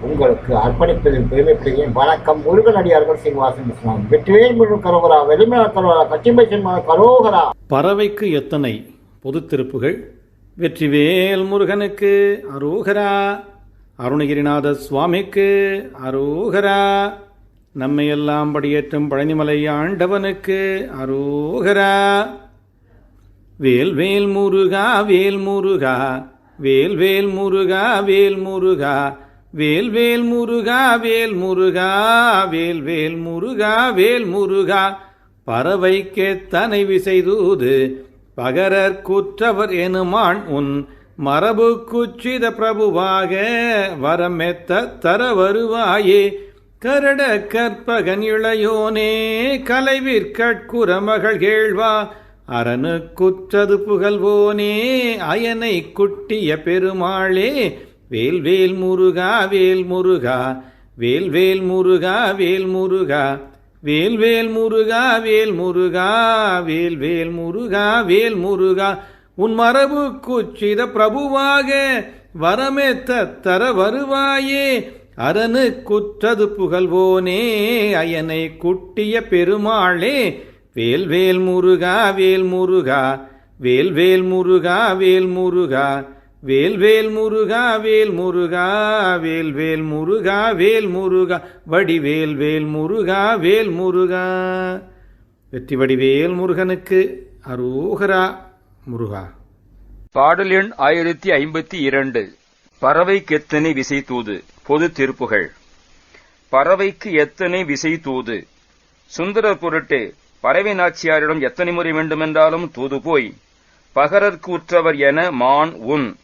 உங்களுக்கு அர்ப்பணிப்பதில் பெருமைப்படுகிறேன் வணக்கம். முருகனடியார்கள் சீனிவாசன் இஸ்லாம் வெற்றிவேல் முழு கரோகரா வெளிமல கரோகரா கச்சிம்பை சின்மா கரோகரா. பறவைக்கு எத்தனை பொது திருப்புகள்? வெற்றிவேல் முருகனுக்கு அரோகரா. அருணகிரிநாத சுவாமிக்கு அரோகரா. நம்மையெல்லாம் படியேற்றும் பழனிமலை ஆண்டவனுக்கு அரோகரா. வேல் வேல் முருகா வேல் முருகா. வேல் வேல் முருகா வேல் முருகா. வேல் வேல் முருகா வேல் முருகா வேல் வேல் முருகா வேல் முருகா. பறவைக்கெத்தனை விசைதூது பகரர் குற்றவர் எனுமான் உன் மரபு குச்சித பிரபுவாக வரமெத்த தர வருவாயே. கரட கற்பகன் இளையோனே கலைவிற்கட்குரமகள் கேழ்வா அரனு குற்றது புகழ்வோனே அயனை குட்டிய பெருமாளே வேல் வேல் முருகா வேல் முருகா வேல் வேல் முருகா வேல் முருகா வேல் வேல் முருகா வேல் முருகா வேல் வேல் முருகா வேல் முருகா உன் மரபு குச்சித பிரபுவாக வரமே தர வருவாயே அரனு குற்றது புகழ்வோனே அயனை குட்டிய பெருமாளே வேல் வேல் முருகா வேல் முருகா வேல் வேல் முருகா வேல் முருகா வேல் வேல் முருகா வேல் முருகா வேல் வேல் முருகா வேல் முருகா. வடிவேல் வேல் முருகா வேல் முருகா. வெற்றி வடிவேல் முருகனுக்கு அரோகரா முருகா. பாடல் எண் ஆயிரத்தி ஐம்பத்தி இரண்டு. பறவைக்கு எத்தனை விசை தூது. பொது திருப்புகள். பறவைக்கு எத்தனை விசை தூது? சுந்தரர் பொருட்டு பறவை நாச்சியாரிடம் எத்தனை முறை வேண்டுமென்றாலும் தூது போய் பகரர்க்கு உற்றவர் என மான் உன்.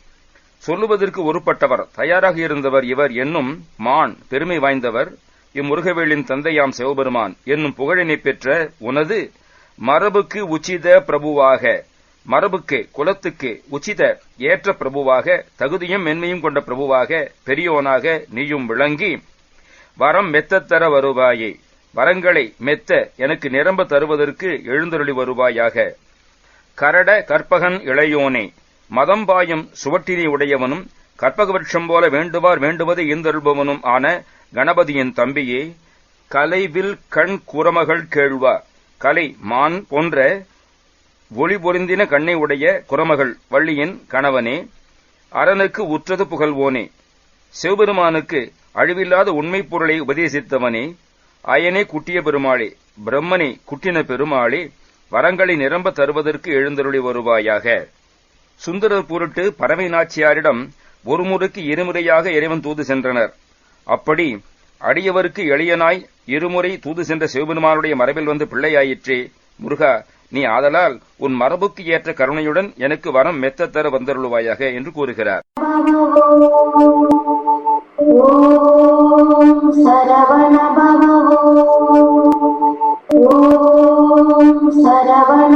சொல்லுவதற்கு ஒருப்பட்டவர் தயாராக இருந்தவர் இவர் என்னும் மான் பெருமை வாய்ந்தவர். இம்முருகவேளின் தந்தையாம் சிவபெருமான் என்னும் புகழினை பெற்ற உனது மரபுக்கு உச்சித பிரபுவாக மரபுக்கு குலத்துக்கு உச்சித ஏற்ற பிரபுவாக தகுதியும் மென்மையும் கொண்ட பிரபுவாக பெரியோனாக நீயும் விளங்கி வரம் மெத்தத்தர வருவாயே வரங்களை மெத்த எனக்கு நிரம்ப தருவதற்கு எழுந்தருளி வருவாயாக. கரட கற்பகன் இளையோனே மதம் பாயும் சுவட்டினை உடையவனும் கற்பகவட்சம் போல வேண்டுவார் வேண்டுவது ஈந்தருள்பவனும் ஆன கணபதியின் தம்பியே கலைவில் கண் குரமகள் கேழ்வார். கலை மான் போன்ற ஒளி பொருந்தின கண்ணை உடைய குரமகள் வள்ளியின் கணவனே அரனுக்கு உற்றது புகழ்வோனே சிவபெருமானுக்கு அழிவில்லாத உண்மைப் பொருளை உபதேசித்தவனே அயனே குட்டிய பெருமாளே பிரம்மனே குட்டின பெருமாளே வரங்களை நிரம்ப தருவதற்கு எழுந்தருளி வருவாயாக. சுந்தரர் பொருட்டு பறவை நாச்சியாரிடம் ஒருமுறைக்கு இருமுறையாக இறைவன் தூது சென்றனர். அப்படி அடியவருக்கு எளியனாய் இருமுறை தூது சென்ற சிவபெருமானுடைய மரபில் வந்து பிள்ளையாயிற்றே முருகா நீ ஆதலால் உன் மரபுக்கு ஏற்ற கருணையுடன் எனக்கு வரம் மெத்தத்தர தர வந்தருள்வாயாக என்று கூறுகிறார். சரவண